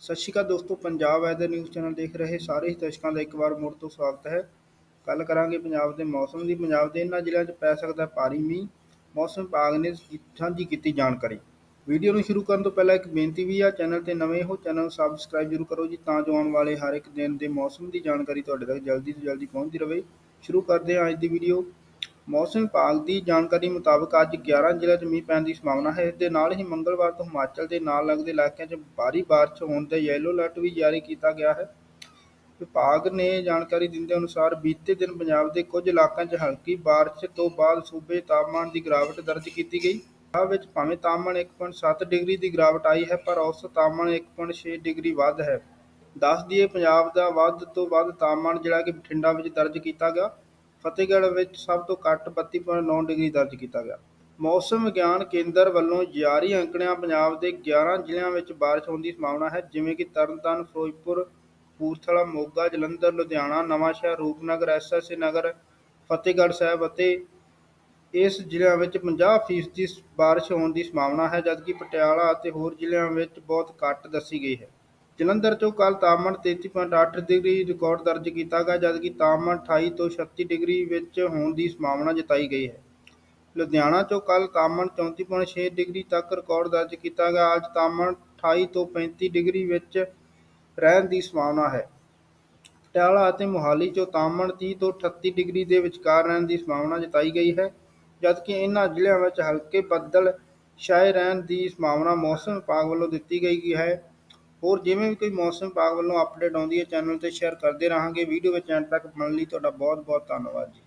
ਸਤਿ ਸ਼੍ਰੀ ਅਕਾਲ ਦੋਸਤੋ, Punjab weather news channel ਦੇਖ ਰਹੇ ਸਾਰੇ ਹੀ ਦਰਸ਼ਕਾਂ ਦਾ ਇੱਕ ਵਾਰ ਮੁੜ ਤੋਂ ਸਵਾਗਤ ਹੈ। ਗੱਲ ਕਰਾਂਗੇ ਪੰਜਾਬ ਦੇ ਮੌਸਮ ਦੀ। ਪੰਜਾਬ ਦੇ ਇਹਨਾਂ ਜ਼ਿਲ੍ਹਿਆਂ 'ਚ ਪੈ ਸਕਦਾ ਭਾਰੀ ਮੀਂਹ। ਮੌਸਮ ਵਿਭਾਗ ਨੇ ਸਾਂਝੀ ਕੀਤੀ ਜਾਣਕਾਰੀ। ਵੀਡੀਓ ਨੂੰ ਸ਼ੁਰੂ ਕਰਨ ਤੋਂ ਪਹਿਲਾਂ ਇੱਕ ਬੇਨਤੀ ਵੀ ਆ, ਚੈਨਲ ਤੇ ਨਵੇਂ ਹੋ, ਚੈਨਲ ਨੂੰ ਸਬਸਕ੍ਰਾਈਬ ਜ਼ਰੂਰ ਕਰੋ ਜੀ, ਤਾਂ ਜੋ ਆਉਣ ਵਾਲੇ ਹਰ ਇੱਕ ਦਿਨ ਦੇ ਮੌਸਮ ਦੀ ਜਾਣਕਾਰੀ ਤੁਹਾਡੇ ਤੱਕ ਜਲਦੀ ਤੋਂ ਜਲਦੀ ਪਹੁੰਚਦੀ ਰਹੇ। ਸ਼ੁਰੂ ਕਰਦੇ ਹਾਂ ਅੱਜ ਦੀ ਵੀਡੀਓ। ਮੌਸਮ ਵਿਭਾਗ ਦੀ ਜਾਣਕਾਰੀ ਮੁਤਾਬਕ ਅੱਜ 11 ਜ਼ਿਲ੍ਹਿਆਂ 'ਚ ਮੀਂਹ ਪੈਣ ਦੀ ਸੰਭਾਵਨਾ ਹੈ ਇਸ ਦੇ ਨਾਲ ਹੀ ਮੰਗਲਵਾਰ ਤੋਂ ਹਿਮਾਚਲ ਦੇ ਨਾਲ ਲੱਗਦੇ ਇਲਾਕਿਆਂ 'ਚ ਭਾਰੀ ਬਾਰਿਸ਼ ਹੋਣ 'ਤੇ ਯੈਲੋ ਅਲਰਟ ਵੀ ਜਾਰੀ ਕੀਤਾ ਗਿਆ ਹੈ। ਵਿਭਾਗ ਨੇ ਜਾਣਕਾਰੀ ਦਿੰਦੇ ਅਨੁਸਾਰ ਬੀਤੇ ਦਿਨ ਪੰਜਾਬ ਦੇ ਕੁਝ ਇਲਾਕਿਆਂ 'ਚ ਹਲਕੀ ਬਾਰਿਸ਼ ਤੋਂ ਬਾਅਦ ਸੂਬੇ ਤਾਪਮਾਨ ਦੀ ਗਿਰਾਵਟ ਦਰਜ ਕੀਤੀ ਗਈ। ਪੰਜਾਬ ਵਿੱਚ ਭਾਵੇਂ ਤਾਪਮਾਨ 1.7 ਡਿਗਰੀ ਦੀ ਗਿਰਾਵਟ ਆਈ ਹੈ, ਪਰ ਔਸਤ ਤਾਪਮਾਨ 1.6 ਡਿਗਰੀ ਵੱਧ ਹੈ। ਦੱਸ ਦਈਏ, ਪੰਜਾਬ ਦਾ ਵੱਧ ਤੋਂ ਵੱਧ ਤਾਪਮਾਨ ਜਿਹੜਾ ਕਿ ਬਠਿੰਡਾ ਵਿੱਚ ਦਰਜ ਕੀਤਾ ਗਿਆ। ਫਤਿਹਗੜ੍ਹ ਵਿੱਚ ਸਭ ਤੋਂ ਘੱਟ 32.9 ਡਿਗਰੀ ਦਰਜ ਕੀਤਾ ਗਿਆ। ਮੌਸਮ ਵਿਗਿਆਨ ਕੇਂਦਰ ਵੱਲੋਂ ਜਾਰੀ ਅੰਕੜਿਆਂ ਪੰਜਾਬ ਦੇ 11 ਜ਼ਿਲ੍ਹਿਆਂ ਵਿੱਚ ਬਾਰਿਸ਼ ਹੋਣ ਦੀ ਸੰਭਾਵਨਾ ਹੈ, ਜਿਵੇਂ ਕਿ ਤਰਨਤਾਰਨ, ਫਿਰੋਜ਼ਪੁਰ, ਕਪੂਰਥਲਾ, ਮੋਗਾ, ਜਲੰਧਰ, ਲੁਧਿਆਣਾ ਨਵਾਂਸ਼ਹਿਰ ਰੂਪਨਗਰ ਐਸਐਸਏ ਨਗਰ, ਫਤਿਹਗੜ੍ਹ ਸਾਹਿਬ ਅਤੇ ਇਸ ਜ਼ਿਲ੍ਹਿਆਂ ਵਿੱਚ 50% ਦੀ ਬਾਰਿਸ਼ ਹੋਣ ਦੀ ਸੰਭਾਵਨਾ ਹੈ, ਜਦਕਿ ਪਟਿਆਲਾ ਅਤੇ ਹੋਰ ਜ਼ਿਲ੍ਹਿਆਂ ਵਿੱਚ ਬਹੁਤ ਘੱਟ ਦੱਸੀ ਗਈ ਹੈ। ਜਲੰਧਰ 'ਚੋਂ ਕੱਲ੍ਹ ਤਾਪਮਾਨ 33.8 ਡਿਗਰੀ ਰਿਕਾਰਡ ਦਰਜ ਕੀਤਾ ਗਿਆ, ਜਦਕਿ ਤਾਪਮਾਨ 28 ਤੋਂ 36 ਡਿਗਰੀ ਵਿੱਚ ਹੋਣ ਦੀ ਸੰਭਾਵਨਾ ਜਤਾਈ ਗਈ ਹੈ। ਲੁਧਿਆਣਾ 'ਚੋਂ ਕੱਲ੍ਹ ਤਾਪਮਾਨ 34.6 ਡਿਗਰੀ ਤੱਕ ਰਿਕਾਰਡ ਦਰਜ ਕੀਤਾ ਗਿਆ, ਅੱਜ ਤਾਪਮਾਨ 28 ਤੋਂ 35 ਡਿਗਰੀ ਵਿੱਚ ਰਹਿਣ ਦੀ ਸੰਭਾਵਨਾ ਹੈ। ਪਟਿਆਲਾ ਅਤੇ ਮੁਹਾਲੀ 'ਚੋਂ ਤਾਪਮਾਨ 30 ਤੋਂ 38 ਡਿਗਰੀ ਦੇ ਵਿਚਕਾਰ ਰਹਿਣ ਦੀ ਸੰਭਾਵਨਾ ਜਤਾਈ ਗਈ ਹੈ, ਜਦਕਿ ਇਹਨਾਂ ਜ਼ਿਲ੍ਹਿਆਂ ਵਿੱਚ ਹਲਕੇ ਬੱਦਲ ਛਾਏ ਰਹਿਣ ਦੀ ਸੰਭਾਵਨਾ ਮੌਸਮ ਵਿਭਾਗ ਵੱਲੋਂ ਦਿੱਤੀ ਗਈ ਹੈ। ਹੋਰ ਜਿਵੇਂ ਵੀ ਕੋਈ ਮੌਸਮ ਵਿਭਾਗ ਵੱਲੋਂ ਅਪਡੇਟ ਆਉਂਦੀ ਹੈ ਚੈਨਲ ਤੇ ਸ਼ੇਅਰ ਕਰਦੇ ਰਹਾਂਗੇ। ਵੀਡੀਓ ਵਿੱਚ ਐਂਡ ਤੱਕ ਬਣਨ ਲਈ ਤੁਹਾਡਾ ਬਹੁਤ ਬਹੁਤ ਧੰਨਵਾਦ ਜੀ।